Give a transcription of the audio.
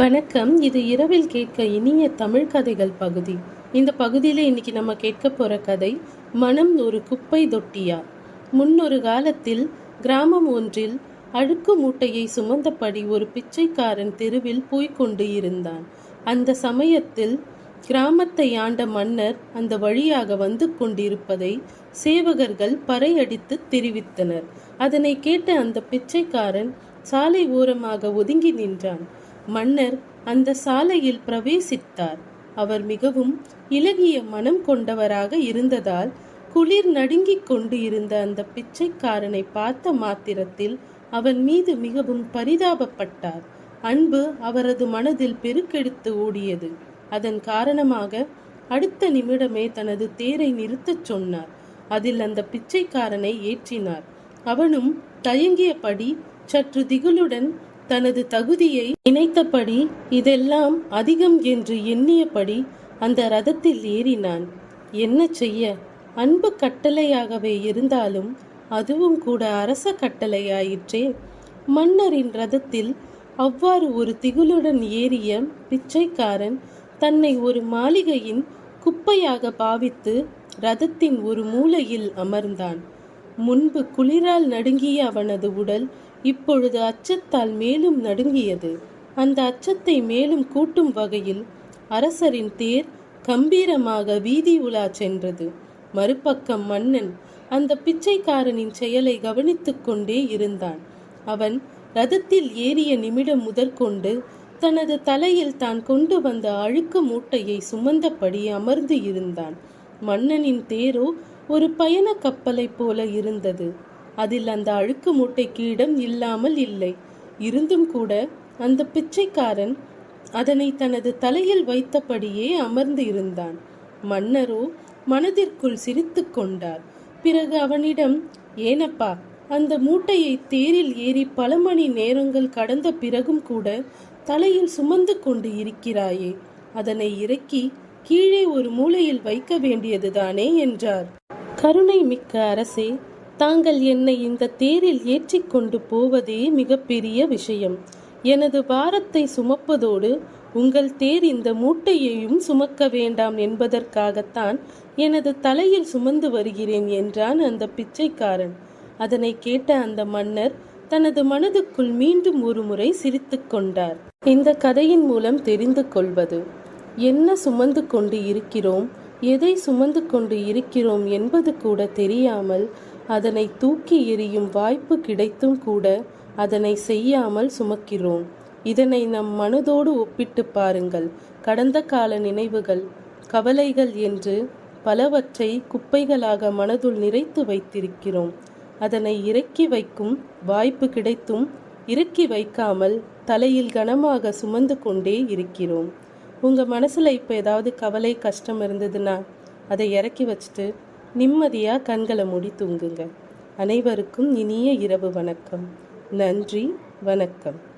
வணக்கம். இது இரவில் கேட்க இனிய தமிழ் கதைகள் பகுதி. இந்த பகுதியில் இன்னைக்கு நம்ம கேட்க போற கதை மனம் ஒரு குப்பை தொட்டியா? முன்னொரு காலத்தில் கிராமம் ஒன்றில் அழுக்கு மூட்டையை சுமந்தபடி ஒரு பிச்சைக்காரன் தெருவில் போய்கொண்டு இருந்தான். அந்த சமயத்தில் கிராமத்தை ஆண்ட மன்னர் அந்த வழியாக வந்து கொண்டிருப்பதை சேவகர்கள் பறையடித்து தெரிவித்தனர். அதனை கேட்ட அந்த பிச்சைக்காரன் சாலை ஓரமாக ஒதுங்கி நின்றான். மன்னர் அந்த சாலையில் பிரவேசித்தார். அவர் மிகவும் இலகிய மனம் கொண்டவராக இருந்ததால் குளிர் நடுங்கிக் கொண்டு இருந்த அந்த பிச்சைக்காரனை பார்த்த மாத்திரத்தில் அவன் மீது மிகவும் பரிதாபப்பட்டார். அன்பு அவரது மனதில் பெருக்கெடுத்து ஓடியது. அதன் காரணமாக அடுத்த நிமிடமே தனது தேரை நிறுத்தச் சொன்னார். அதில் அந்த பிச்சைக்காரனை ஏற்றினார். அவனும் தயங்கியபடி சற்று திகிலுடன் தனது தகுதியை நினைத்தபடி இதெல்லாம் அதிகம் என்று எண்ணியபடி அந்த ரதத்தில் ஏறினான். என்ன செய்ய? அன்பு கட்டளையாகவே இருந்தாலும் அதுவும் கூட அரச கட்டளையாயிற்றே. மன்னரின் ரதத்தில் அவ்வாறு ஒரு திகிலுடன் ஏறிய பிச்சைக்காரன் தன்னை ஒரு மாளிகையின் குப்பையாக பாவித்து ரதத்தின் ஒரு மூலையில் அமர்ந்தான். முன்பு குளிரால் நடுங்கிய அவனது உடல் இப்பொழுது அச்சத்தால் மேலும் நடுங்கியது. அந்த அச்சத்தை மேலும் கூட்டும் வகையில் அரசரின் தேர் கம்பீரமாக வீதி உலா சென்றது. மறுபக்கம் மன்னன் அந்த பிச்சைக்காரனின் செயலை கவனித்துக் கொண்டே இருந்தான். அவன் ரதத்தில் ஏறிய நிமிடம் முதற்கொண்டு தனது தலையில் தான் கொண்டு வந்த அழுக்கு மூட்டையை சுமந்தபடி அமர்ந்து இருந்தான். மன்னனின் தேரோ ஒரு பயண கப்பலைப் போல இருந்தது. அதில் அந்த அழுக்கு மூட்டைக்கு இடம் இல்லாமல் இல்லை. இருந்தும் கூட அந்த பிச்சைக்காரன் அதனை தனது தலையில் வைத்தபடியே அமர்ந்து இருந்தான். மன்னரோ மனதிற்குள் சிரித்து கொண்டார். பிறகு அவனிடம் ஏனப்பா அந்த மூட்டையை தேரில் ஏறி பல மணி நேரங்கள் கடந்த பிறகும் கூட தலையில் சுமந்து கொண்டு இருக்கிறாயே. அதனை இறக்கி கீழே ஒரு மூலையில் வைக்க வேண்டியதுதானே என்றார். கருணை மிக்க அரசே தாங்கள் என்னை இந்த தேரில் ஏற்றிக்கொண்டு போவதே மிகப்பெரிய விஷயம். எனது பாரத்தை சுமப்பதோடு உங்கள் தேர் இந்த மூட்டையையும் சுமக்க வேண்டாம் என்பதற்காகத்தான் எனது தலையில் சுமந்து வருகிறேன் என்றான் அந்த பிச்சைக்காரன். அதனை கேட்ட அந்த மன்னர் தனது மனதுக்குள் மீண்டும் ஒரு முறை சிரித்து கொண்டார். இந்த கதையின் மூலம் தெரிந்து கொள்வது என்ன சுமந்து கொண்டு இருக்கிறோம் எதை சுமந்து கொண்டு இருக்கிறோம் என்பது கூட தெரியாமல் அதனை தூக்கி எறியும் வாய்ப்பு கிடைத்தும் கூட அதனை செய்யாமல் சுமக்கிறோம். இதனை நம் மனதோடு ஒப்பிட்டு பாருங்கள். கடந்த கால நினைவுகள் கவலைகள் என்று பலவற்றை குப்பைகளாக மனதுள் நிறைத்து வைத்திருக்கிறோம். அதனை இறக்கி வைக்கும் வாய்ப்பு கிடைத்தும் இறக்கி வைக்காமல் தலையில் கனமாக சுமந்து கொண்டே இருக்கிறோம். உங்கள் மனசில் இப்போ ஏதாவது கவலை கஷ்டம் இருந்ததுன்னா அதை இறக்கி வச்சுட்டு நிம்மதியாக கண்களை மூடி தூங்குங்க. அனைவருக்கும் இனிய இரவு வணக்கம். நன்றி வணக்கம்.